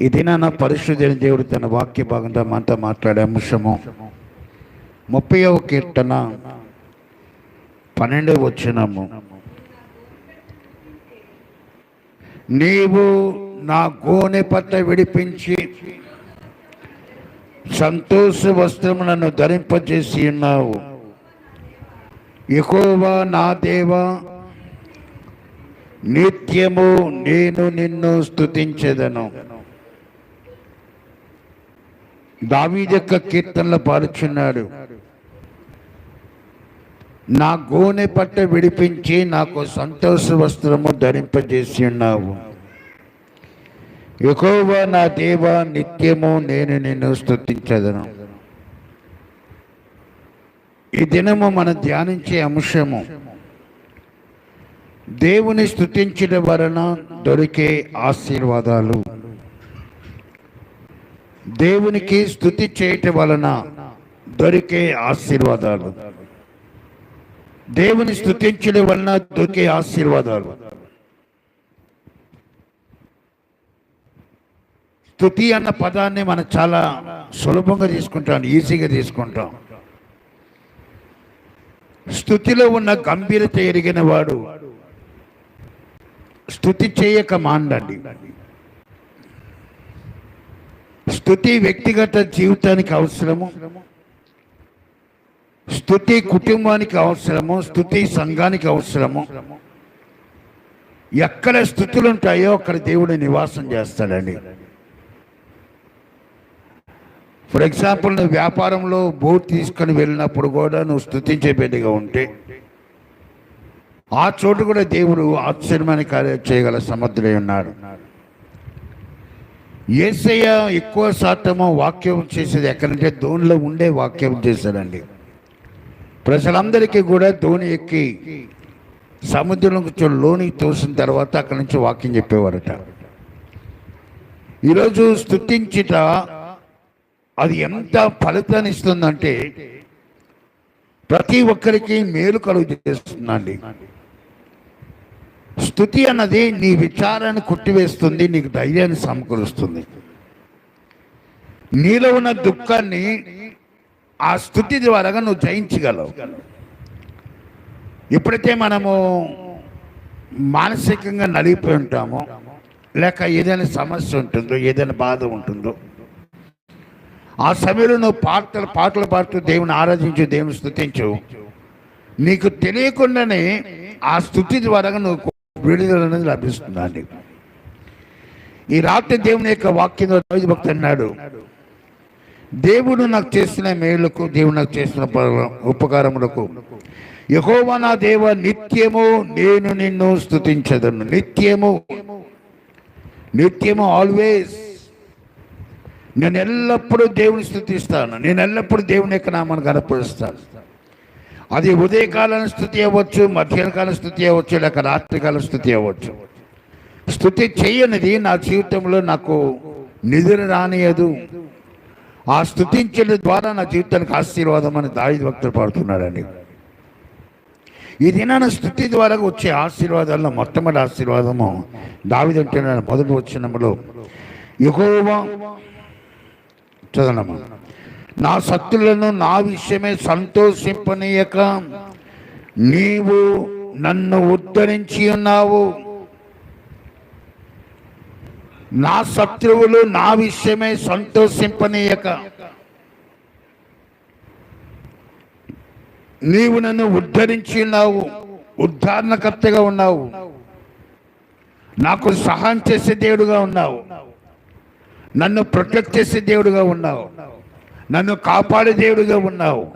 ఇది నా పరిశుద్ధైన దేవుడు తన వాక్య భాగంగా మనతో మాట్లాడే అంశము. ముప్పైవ కీర్తన పన్నెండవ వచ్చినము నీవు నా గోనె పట్ట విడిపించి సంతోష వస్త్రములను ధరింపజేసి ఉన్నావు. ఎక్కువ నా దేవా నిత్యము నేను నిన్ను స్థుతించదను దావీదు యొక్క కీర్తనలు పాడుచున్నాడు. నా గోనె పట్ట విడిపించి నాకు సంతోష వస్త్రము ధరింపజేసి ఉన్నావు. ఎక్కువ నా దేవ నిత్యము నేను నిన్ను స్థుతించదను ఈ దినము మనం ధ్యానించే అంశము దేవుని స్థుతించడం వలన దొరికే ఆశీర్వాదాలు. దేవునికి స్థుతి చేయటం వలన దొరికే ఆశీర్వాదాలు. దేవుని స్థుతించడం వలన దొరికే ఆశీర్వాదాలు. స్థుతి అన్న పదాన్ని మనం చాలా సులభంగా తీసుకుంటాం ఈజీగా తీసుకుంటాం. స్థుతిలో ఉన్న గంభీరత ఎరిగిన వాడు స్థుతి చేయక మాండండి స్థుతి వ్యక్తిగత జీవితానికి అవసరము. స్థుతి కుటుంబానికి అవసరము. స్థుతి సంఘానికి అవసరము. ఎక్కడ స్థుతులు ఉంటాయో అక్కడ దేవుడు నివాసం చేస్తాడండి. ఫర్ ఎగ్జాంపుల్ నువ్వు వ్యాపారంలో బోట్ తీసుకొని వెళ్ళినప్పుడు కూడా నువ్వు స్థుతించే బిడ్డగా ఉంటే ఆ చోటు కూడా దేవుడు ఆశ్చర్యమైన కార్యం చేయగల సమర్థుడై ఉన్నాడు. ఏసయ్య ఎక్కువ శాతము వాక్యం చేసేది ఎక్కడంటే ధోనిలో ఉండే వాక్యం చేశాడండి. ప్రజలందరికీ కూడా ధోని ఎక్కి సముద్రం కొంచెం లోనికి తోసిన తర్వాత అక్కడి నుంచి వాక్యం చెప్పేవారట. ఈరోజు స్థుతించిట అది ఎంత ఫలితాన్ని ఇస్తుందంటే ప్రతి ఒక్కరికి మేలు కలుగు చేస్తుందండి. స్థుతి అన్నది నీ విచారాన్ని కొట్టివేస్తుంది నీకు ధైర్యాన్ని సమకూరుస్తుంది. నీలో ఉన్న దుఃఖాన్ని ఆ స్థుతి ద్వారా నువ్వు జయించగలవు. ఎప్పుడైతే మనము మానసికంగా నలిగిపోయి ఉంటామో లేక ఏదైనా సమస్య ఉంటుందో ఏదైనా బాధ ఉంటుందో ఆ సమయంలో నువ్వు పాటలు పాటలు పాడుతూ దేవుని ఆరాధించు దేవుని స్థుతించు. నీకు తెలియకుండానే ఆ స్థుతి ద్వారా నువ్వు విడుదల అనేది లభిస్తుందండి ఈ రాత్రి దేవుని యొక్క వాక్యంలో రోజు భక్తి అన్నాడు దేవుడు నాకు చేసిన మేలుకు దేవుడు నాకు చేసిన ఉపకారములకు యహోవా నా దేవ నిత్యము నేను నిన్ను స్థుతించదను నిత్యము నిత్యము ఆల్వేస్ నేను ఎల్లప్పుడూ దేవుని స్థుతిస్తాను నేను ఎల్లప్పుడూ దేవుని యొక్క నామాన్ని కనపరుస్తాను అది ఉదయకాలం స్థుతి అవ్వచ్చు మధ్యాహ్నకాలం స్థుతి అవ్వచ్చు లేక రాత్రికాలం స్థుతి అవ్వచ్చు. స్థుతి చేయనిది నా జీవితంలో నాకు నిధులు రానియదు. ఆ స్థుతించడం ద్వారా నా జీవితానికి ఆశీర్వాదం అని దాయి భక్తులు పాడుతున్నాడండి ఈ దినాన స్థుతి ద్వారా వచ్చే ఆశీర్వాదాల్లో మొట్టమొదటి ఆశీర్వాదము దావిదంటున్నాడు మొదటి వచ్చినప్పుడు యెహోవా చదవమ్మా నా శక్తులను నా విషయమే సంతోషింపనీయక. నీవు నన్ను ఉద్ధరించి ఉన్నావు. నా శత్రువులు నా విషయమే సంతోషింపనీయక. నీవు నన్ను ఉద్ధరించి ఉన్నావు. ఉద్ధారణకర్తగా ఉన్నావు. నాకు సహాయం చేసే దేవుడుగా ఉన్నావు. నన్ను ప్రొటెక్ట్ చేసే దేవుడుగా ఉన్నావు. నన్ను కాపాడే దేవుడుగా ఉన్నావు.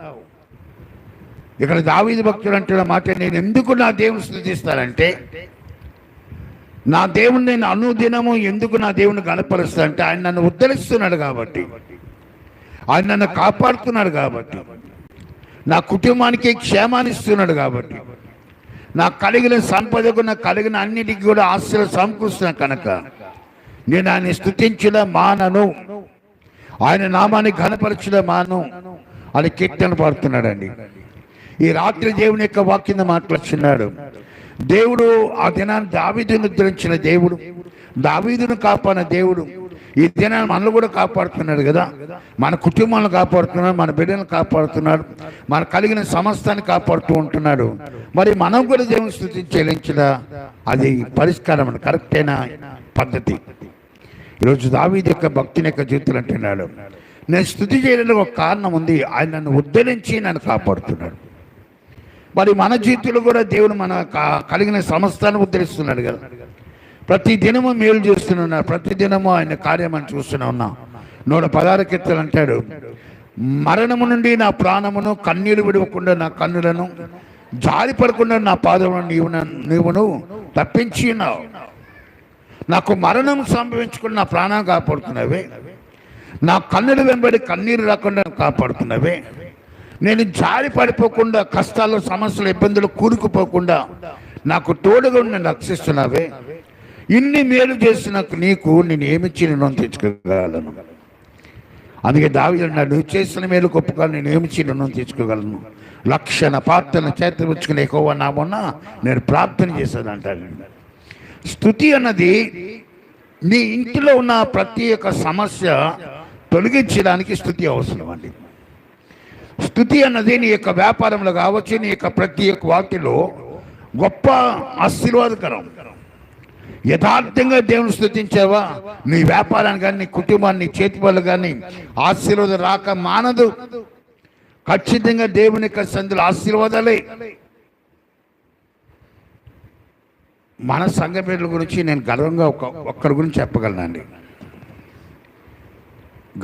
ఇక్కడ దావీది భక్తులు అంటున్న మాట నేను ఎందుకు నా దేవుని స్థుతిస్తానంటే నా దేవుని నేను అనుదినము ఎందుకు నా దేవుని గణపరుస్తానంటే ఆయన నన్ను ఉద్ధరిస్తున్నాడు కాబట్టి. ఆయన నన్ను కాపాడుతున్నాడు కాబట్టి. నా కుటుంబానికి క్షేమాన్ని ఇస్తున్నాడు కాబట్టి. నాకు కలిగిన సంపదకు నాకు కలిగిన అన్నిటికీ కూడా ఆశలు సమకూరుస్తున్నా కనుక నేను ఆయన స్థుతించిన మానను. ఆయన నామాన్ని ఘనపరచలే మాను అని కీర్తన పాడుతున్నాడండి. ఈ రాత్రి దేవుని యొక్క వాక్యం మాట్లాడుతున్నాడు దేవుడు ఆ దినాన్ని దావీదును ఉద్ధరించిన దేవుడు దావీదును కాపాడిన దేవుడు ఈ దినాన్ని మనల్ని కూడా కాపాడుతున్నాడు కదా. మన కుటుంబాలను కాపాడుతున్నాడు మన బిడ్డలను కాపాడుతున్నాడు మన కలిగిన సమస్తాన్ని కాపాడుతూ ఉంటున్నాడు. మరి మనం కూడా దేవుని స్థుతి చెల్లించదా? అది పరిష్కారం కరెక్టైన? కరెక్ట్ అయిన పద్ధతి. ఈరోజు దావీది యొక్క భక్తిని యొక్క జీవితం అంటున్నాడు. నేను స్థుతి చేయడానికి ఒక కారణం ఉంది. ఆయన నన్ను ఉద్ధరించి నన్ను కాపాడుతున్నాడు. మరి మన జీవితంలో కూడా దేవుడు మన కలిగిన సమస్తాన్ని ఉద్ధరిస్తున్నాడు కదా. ప్రతి దినము మేలు చేస్తున్నాడు ప్రతి దినము ఆయన కార్యమని అని చూస్తూనే ఉన్నా. నూట పదహారు కీర్తలు అంటాడు. మరణము నుండి నా ప్రాణమును కన్నీరు విడవకుండా నా కన్నులను జారి పడకుండా నా పాదమును నీవు నీవును తప్పించి ఉన్నావు. నాకు మరణం సంభవించుకుని నా ప్రాణం కాపాడుతున్నవే. నా కన్నులు వెంబడి కన్నీరు రాకుండా కాపాడుతున్నవే. నేను జారి పడిపోకుండా కష్టాలు సమస్యలు ఇబ్బందులు కూరుకుపోకుండా నాకు తోడుగా ఉండి నన్ను రక్షిస్తున్నావే. ఇన్ని మేలు చేసిన నీకు నేను ఏమిచ్చి నేను తీర్చుకోగలను అందుకే దావి అన్నాడు నువ్వు చేసిన మేలు గొప్పగా నేను ఏమిచ్చి రుణం తీర్చుకోగలను లక్షణ ప్రార్థన చేతపుచ్చుకుని ఎక్కువ నా నేను ప్రార్థన చేశాను అంటాడు. స్థుతి అన్నది నీ ఇంటిలో ఉన్న ప్రతి ఒక్క సమస్య తొలగించడానికి స్థుతి అవసరం అండి. స్థుతి అన్నది నీ యొక్క వ్యాపారంలో కావచ్చు నీ యొక్క ప్రతి ఒక్క వాటిలో గొప్ప ఆశీర్వాదకరం. యథార్థంగా దేవుని స్థుతించావా? నీ వ్యాపారాన్ని కానీ నీ కుటుంబాన్ని చేతి పనులు కానీ ఆశీర్వాదం రాక మానదు. ఖచ్చితంగా దేవుని యొక్క సందులు ఆశీర్వాదాలే. మన సంఘ బిడ్డల గురించి నేను గర్వంగా ఒక ఒక్కరి గురించి చెప్పగలనండి.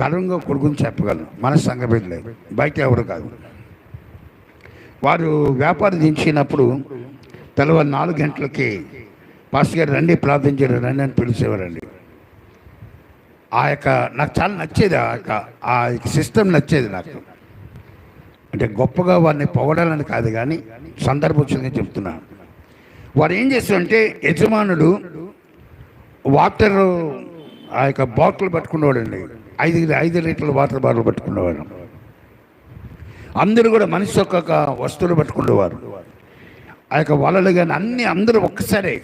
గర్వంగా ఒకరి గురించి చెప్పగలను. మన సంఘ బిడ్డలే బయట ఎవరు కాదు. వారు వ్యాపారం దించినప్పుడు తెల్లవారు నాలుగు గంటలకి పాస్ గారు రండి ప్రార్థించారు రండి అని పిలిచేవారండి. ఆ యొక్క నాకు చాలా నచ్చేది ఆ యొక్క ఆ సిస్టమ్ నచ్చేది నాకు. అంటే గొప్పగా వారిని పొగడాలని కాదు కానీ సందర్భోచితంగా చెప్తున్నాను. వారు ఏం చేస్తారంటే యజమానుడు వాటర్ ఆ యొక్క బాటిల్ పట్టుకునేవాడండి ఐదు ఐదు లీటర్ల వాటర్ బాటిల్ పట్టుకునేవాడు అందరూ కూడా మనిషి ఒక్కొక్క వస్తువులు పట్టుకునేవారు ఆ యొక్క వలలు కానీ అన్ని అందరూ ఒక్కసారే.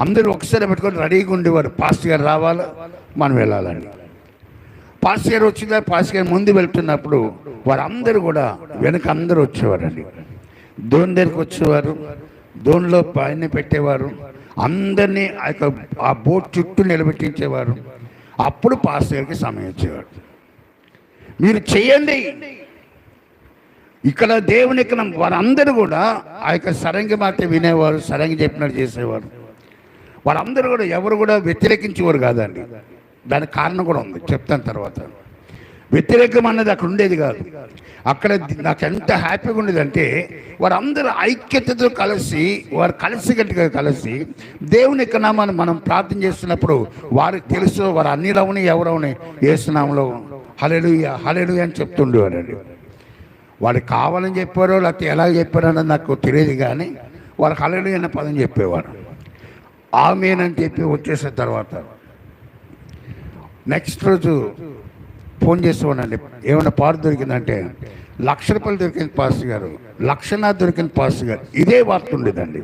అందరూ ఒక్కసారి పెట్టుకొని రెడీగా ఉండేవారు. పాస్టర్ గారు రావాలా మనం వెళ్ళాలండి. పాస్టర్ గారు వచ్చిందా? పాస్టర్ గారు ముందు వెళ్తున్నప్పుడు వారందరూ కూడా వెనక అందరూ వచ్చేవారండి. దోని దగ్గరికి వచ్చేవారు. దోనిలో పైన పెట్టేవారు. అందరినీ ఆ యొక్క ఆ బోట్ చుట్టూ నిలబెట్టించేవారు. అప్పుడు పాస్టర్ గారికి సమయం ఇచ్చేవారు మీరు చేయండి. ఇక్కడ దేవుని ఇక్కడ వారందరూ కూడా ఆ యొక్క సరంగి మాట వినేవారు సరంగి చెప్పినట్టు చేసేవారు. వారందరూ కూడా ఎవరు కూడా వ్యతిరేకించేవారు కాదండి. దానికి కారణం కూడా ఉంది. చెప్తాను తర్వాత. వ్యతిరేకం అన్నది అక్కడ ఉండేది కాదు. అక్కడ నాకు ఎంత హ్యాపీగా ఉండేదంటే వారందరూ ఐక్యతతో కలిసి వారు కలిసికట్టుగా కలిసి దేవుని యొక్క నామాన్ని మనం ప్రార్థన చేస్తున్నప్పుడు వారికి తెలుసు వారు అన్ని రవని ఎవరవని వేస్తున్నాంలో హలెలుయ హలెలుయ అని చెప్తుండేవారండి వాడికి కావాలని చెప్పారో లేకపోతే ఎలా చెప్పారో అన్నది నాకు తెలియదు కానీ వారు హలెలు అన్న పదం చెప్పేవారు. ఆమెనని చెప్పి వచ్చేసిన తర్వాత నెక్స్ట్ రోజు ఫోన్ చేసేవాడండి ఏమైనా పాడు దొరికిందంటే లక్ష రూపాయలు దొరికింది పాస్ గారు లక్షణ దొరికింది పాస్ గారు. ఇదే వార్త ఉండేదండి.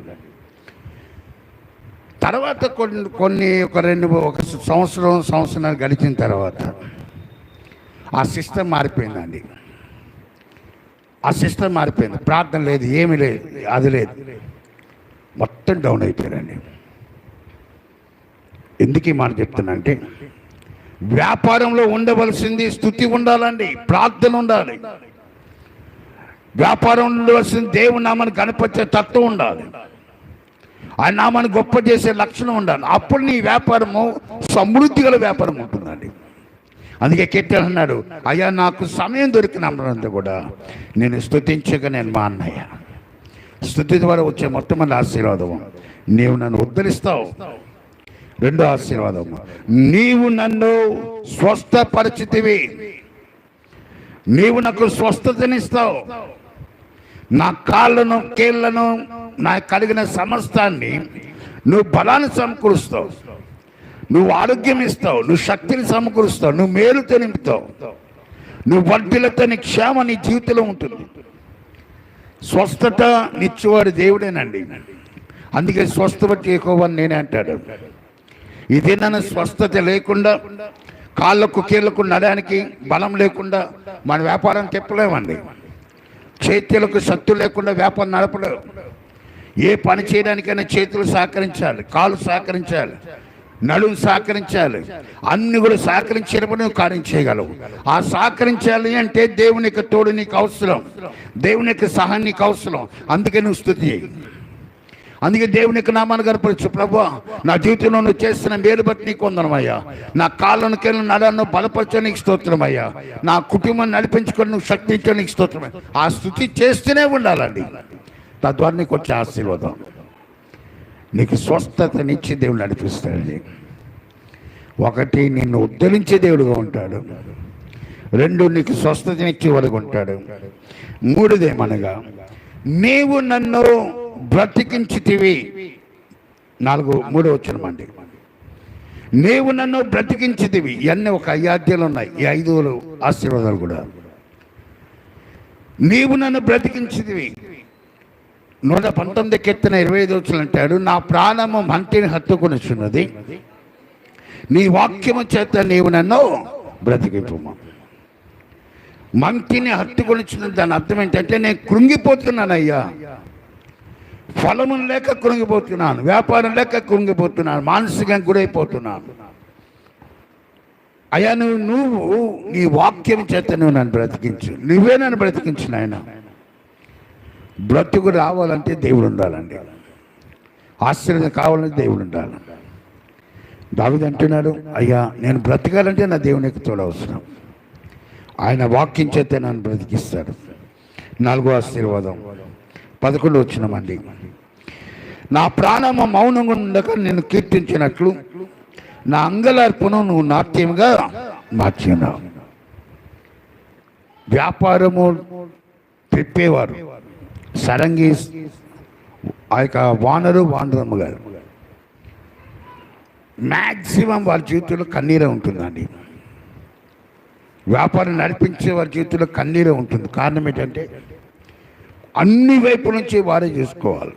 తర్వాత కొన్ని కొన్ని ఒక రెండు ఒక సంవత్సరం సంవత్సరాలు గడిచిన తర్వాత ఆ సిస్టమ్ మారిపోయిందండి. ఆ సిస్టమ్ మారిపోయింది. ప్రార్థన లేదు ఏమీ లేదు అది లేదు. మొత్తం డౌన్ అయిపోయారండి. ఎందుకు ఈ మాట చెప్తున్నా అంటే వ్యాపారంలో ఉండవలసింది స్థుతి ఉండాలండి ప్రార్థన ఉండాలి. వ్యాపారంలో ఉండవలసింది దేవుని నామాన్ని కనిపించే తత్వం ఉండాలి. ఆ నామాన్ని గొప్ప చేసే లక్షణం ఉండాలి. అప్పుడు నీ వ్యాపారము సమృద్ధి గల వ్యాపారం ఉంటుందండి. అందుకే కీర్తన అన్నాడు అయ్యా నాకు సమయం దొరికినంత కూడా నేను స్థుతించక నేను మా అన్నయ్య స్థుతి ద్వారా వచ్చే మొట్టమొదటి ఆశీర్వాదం నీవు నన్ను ఉద్ధరిస్తావు. రెండో ఆశీర్వాదం. నీవు నన్ను స్వస్థపరిచితివి. నీవు నాకు స్వస్థతనిస్తావు. నా కాళ్ళను కీళ్ళను నా కలిగిన సమస్తాన్ని నువ్వు బలాన్ని సమకూరుస్తావు. నువ్వు ఆరోగ్యం ఇస్తావు. నువ్వు శక్తిని సమకూరుస్తావు. నువ్వు మేలుతో నింపుతావు. నువ్వు వడ్డీలతో నీ క్షేమ నీ జీవితంలో ఉంటుంది. స్వస్థత నిచ్చేవాడు దేవుడేనండి. అందుకే స్వస్థ బట్టి ఎక్కువ నేనే అంటాడు. ఇది నన్ను స్వస్థత లేకుండా కాళ్ళకు కీళ్ళకు నడడానికి బలం లేకుండా మన వ్యాపారం చెప్పలేమండి చేతులకు సత్తు లేకుండా వ్యాపారం నడపలేవు ఏ పని చేయడానికైనా చేతులు సహకరించాలి కాళ్ళు సహకరించాలి నడుము సహకరించాలి అన్ని కూడా సహకరించినప్పుడు నువ్వు కార్యం చేయగలవు. ఆ సహకరించాలి అంటే దేవుని యొక్క తోడు నీకు అవసరం. దేవుని యొక్క సహాయం నీకు అవసరం. అందుకే నువ్వు స్థుతి అందుకే దేవుని యొక్క నామాన్ని కనపరచు ప్రభు నా జీవితంలో నువ్వు చేస్తున్న మేలు బట్టి నీకు వందనమయ్యా నా కాళ్ళను కేళ్ళను నడను బలపరచడానికి స్తోత్రం స్తోత్రమయ్యా నా కుటుంబం నడిపించుకొని నువ్వు శక్తించడానికి ఇచ్చే స్తోత్రమయ్యా ఆ స్థుతి చేస్తూనే ఉండాలండి. తద్వారా నీకు వచ్చే ఆశీర్వాదం. నీకు స్వస్థతనిచ్చి దేవుడు నడిపిస్తాడండి. ఒకటి నిన్ను ఉద్ధరించే దేవుడుగా ఉంటాడు. రెండు నీకు స్వస్థతనిచ్చే వాడుగా ఉంటాడు మూడుదేమనగా నీవు నన్ను బ్రతికించితివి. నాలుగు మూడు వచ్చినమండి నీవు నన్ను బ్రతికించితివి. ఇవన్నీ ఒక అయ్యాధ్యాలు ఉన్నాయి. ఈ ఐదు ఆశీర్వాదాలు కూడా. నీవు నన్ను బ్రతికించితివి. నూట పంతొమ్మిది కెత్తిన ఇరవై ఐదు వచ్చిన అంటాడు నా ప్రాణము మంటిని హత్తుకొనిచున్నది. నీ వాక్యము చేత నీవు నన్ను బ్రతికింపము. మంటిని హత్తుకొనిచున్నది. దాని అర్థం ఏంటంటే నేను కృంగిపోతున్నానయ్యా. ఫలము లేక కృంగిపోతున్నాను వ్యాపారం లేక కృంగిపోతున్నాను మానసికంగా గురైపోతున్నాను. అయ్యా నువ్వు నువ్వు నీ వాక్యం చేత నువ్వు నన్ను బ్రతికించు. నువ్వే నన్ను బ్రతికించిన ఆయన బ్రతుకు రావాలంటే దేవుడు ఉండాలండి. ఆశ్చర్యం కావాలంటే దేవుడు ఉండాలి. దావిది అంటున్నాడు అయ్యా నేను బ్రతకాలంటే నా దేవునికి తోడు అవసరం ఆయన వాక్యం చేతే నన్ను బ్రతికిస్తాడు. నాలుగో ఆశీర్వాదం. పదకొండు వచ్చినమండి. నా ప్రాణము మౌనంగా ఉండక నేను కీర్తించినట్లు నా అంగలార్పును నువ్వు నాట్యంగా మార్చినావు. వ్యాపారము తిప్పేవారు. సరంగి ఆ యొక్క వానరు వానరమ్మ గారు. మ్యాక్సిమం వారి జీవితంలో కన్నీరే ఉంటుందండి. వ్యాపారం నడిపించే వారి జీవితంలో కన్నీరే ఉంటుంది. కారణం ఏంటంటే అన్ని వైపు నుంచి వారే చూసుకోవాలి.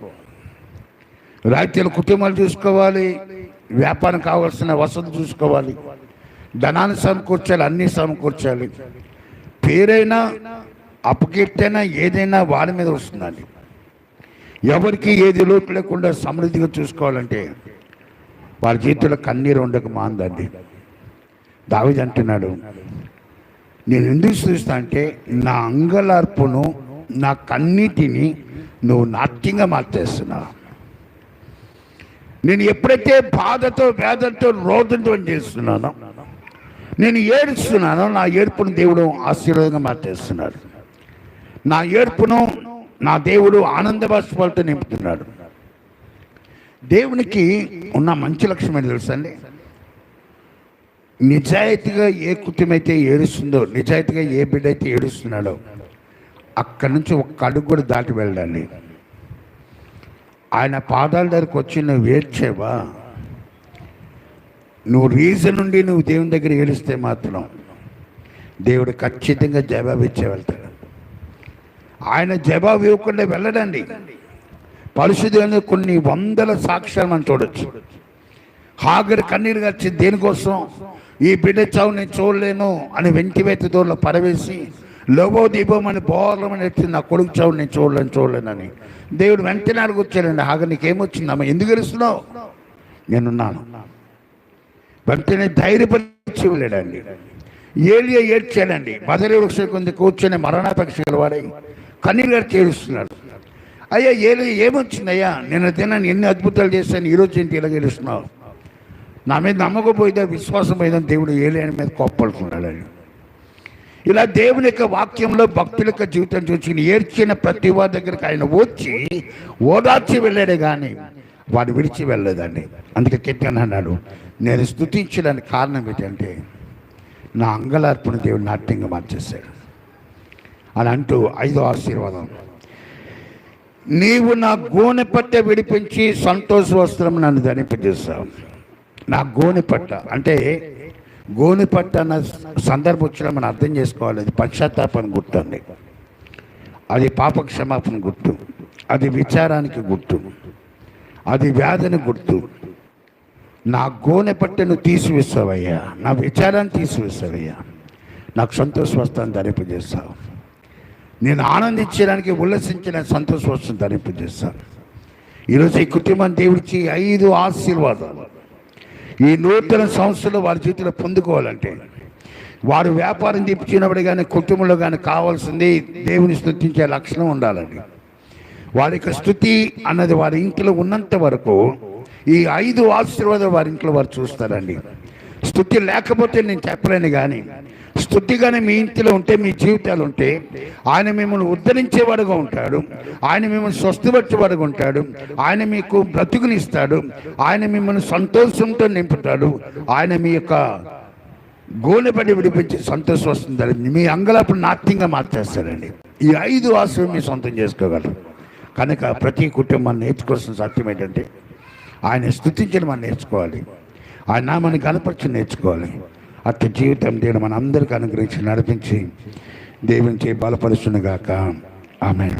రైతుల కుటుంబాలు చూసుకోవాలి. వ్యాపారం కావాల్సిన వసతులు చూసుకోవాలి. ధనాన్ని సమకూర్చాలి అన్నీ సమకూర్చాలి. పేరైనా అపకీర్తైనా ఏదైనా వారి మీద వస్తుందండి. ఎవరికి ఏది లోటు లేకుండా సమృద్ధిగా చూసుకోవాలంటే వారి జీవితంలో కన్నీరు ఉండక మాందండి దావిది అంటున్నాడు నేను ఎందుకు చూస్తా అంటే నా అంగలార్పును నా కన్నిటిని నువ్వు నాట్యంగా మార్చేస్తున్నావు నేను ఎప్పుడైతే బాధతో వేదంతో రోదంతో చేస్తున్నానో నేను ఏడుస్తున్నానో నా ఏడుపును దేవుడు ఆశీర్వాదంగా మార్చేస్తున్నాడు. నా ఏడుపును నా దేవుడు ఆనందబాష్పాలతో నింపుతున్నాడు. దేవునికి ఉన్న మంచి లక్ష్యం ఏంటి తెలుసండి నిజాయితీగా ఏ కుటుంబైతే ఏడుస్తుందో నిజాయితీగా ఏ బిడ్డ అయితే ఏడుస్తున్నాడో అక్కడి నుంచి ఒక్క అడుగు కూడా దాటి వెళ్ళాలి ఆయన పాదాల దగ్గరకు వచ్చి నువ్వు ఏడ్చేవా? నువ్వు రీజన్ నుండి నువ్వు దేవుని దగ్గర ఏడిస్తే మాత్రం దేవుడు ఖచ్చితంగా జవాబు ఇచ్చే వెళ్తాడు. ఆయన జవాబు ఇవ్వకుండా వెళ్ళడండి. పరిశుద్ధులను కొన్ని వందల సాక్ష్యాలు మనం చూడొచ్చు. హాగర్ కన్నీరు గచ్చి దేనికోసం? ఈ బిడ్డ చావు నేను చూడలేను అని వెంటివేత దూరంలో పరవేసి లోబో దీపం అని బోర్లమని వచ్చింది నా కొడుకు చావు నేను చూడలేను చూడలేనని. దేవుడు వెంటనే అడుగుచ్చాడండి ఆగ నీకేమొచ్చిందమ్మా ఎందుకు గెలుస్తున్నావు నేనున్నాను. వెంటనే ధైర్యపరిచి వెళ్ళాడండి. ఏలియ ఏడ్చాడండి. మదరి వృక్షం కొంది కూర్చొని మరణాపేక్ష గలవాడై కన్నీళ్ళు గారు చేరుస్తున్నాడు అయ్యా ఏలియ ఏమొచ్చిందయ్యా నేను తిన్నాను ఎన్ని అద్భుతాలు చేశాను ఈరోజు ఏంటి ఇలా గెలుస్తున్నావు నా మీద నమ్మకపోయితే విశ్వాసం పోయిందని దేవుడు ఏలియని మీద కోప్పడుతున్నాడు ఇలా దేవుని యొక్క వాక్యంలో భక్తుల యొక్క జీవితం చూసి ఏడ్చిన ప్రతి వారి దగ్గరికి ఆయన వచ్చి ఓదార్చి వెళ్ళాడే కానీ వాడు విడిచి వెళ్ళలేదండి. అందుకే కెట్టాను అన్నాడు నేను స్థుతించడానికి కారణం ఏంటంటే నా అంగలార్పుని దేవుడు నాట్యంగా మార్చేశాడు. అని అంటూ ఐదో ఆశీర్వాదం. నీవు నా గోనె పట్ట విడిపించి సంతోష వస్త్రం నన్ను ధనింపజేస్తావు నా గోనె పట్ట అంటే గోనె అన్న సందర్భం వచ్చిన మనం అర్థం చేసుకోవాలి. అది పశ్చాత్తాపం గుర్తు అండి. అది పాపక్షమాపణ గుర్తు. అది విచారానికి గుర్తు. అది వ్యాధిని గుర్తు. నా గోనె పట్టెను తీసివేస్తావయ్యా. నా విచారాన్ని తీసివేస్తావయ్యా. నాకు సంతోషవస్థాన్ని ధరింపజేస్తావు. నేను ఆనందించడానికి ఉల్లసించిన సంతోష ధరింపజేస్తాను. ఈరోజు ఈ కుటుంబం దేవుడికి ఐదు ఆశీర్వాదాలు. ఈ నూతన సంస్థలు వారి జీవితంలో పొందుకోవాలంటే వారు వ్యాపారం తెప్పించినప్పుడు కానీ కుటుంబంలో కానీ కావాల్సింది దేవుని స్థుతించే లక్షణం ఉండాలండి. వారి యొక్క స్థుతి అన్నది వారి ఇంట్లో ఉన్నంత వరకు ఈ ఐదు ఆశీర్వాదాలు వారి ఇంట్లో వారు చూస్తారండి. స్థుతి లేకపోతే నేను చెప్పలేను కానీ స్థుతి కానీ మీ ఇంటిలో ఉంటే మీ జీవితాలు ఉంటే ఆయన మిమ్మల్ని ఉద్ధరించేవాడుగా ఉంటాడు ఆయన మిమ్మల్ని స్వస్థపరిచేవాడుగా ఉంటాడు ఆయన మీకు బ్రతుకునిస్తాడు ఆయన మిమ్మల్ని సంతోషంతో నింపుతాడు ఆయన మీ యొక్క గోనెపడి విడిపించి సంతోషం వస్తుందని మీ అంగలాపుడు నాట్యంగా మార్చేస్తారండి ఈ ఐదు ఆశలు మీ సొంతం చేసుకోగలరు. కనుక ప్రతి కుటుంబాన్ని నేర్చుకోవాల్సిన సత్యం ఏంటంటే ఆయన స్థుతించడం మనం నేర్చుకోవాలి. ఆ నామాన్ని కనపరిచి నేర్చుకోవాలి. అట్టి జీవితం దేవుడు మన అందరికీ అనుగ్రహించి నడిపించి దేవుని చేయి బలపరుచునుగాక. ఆమె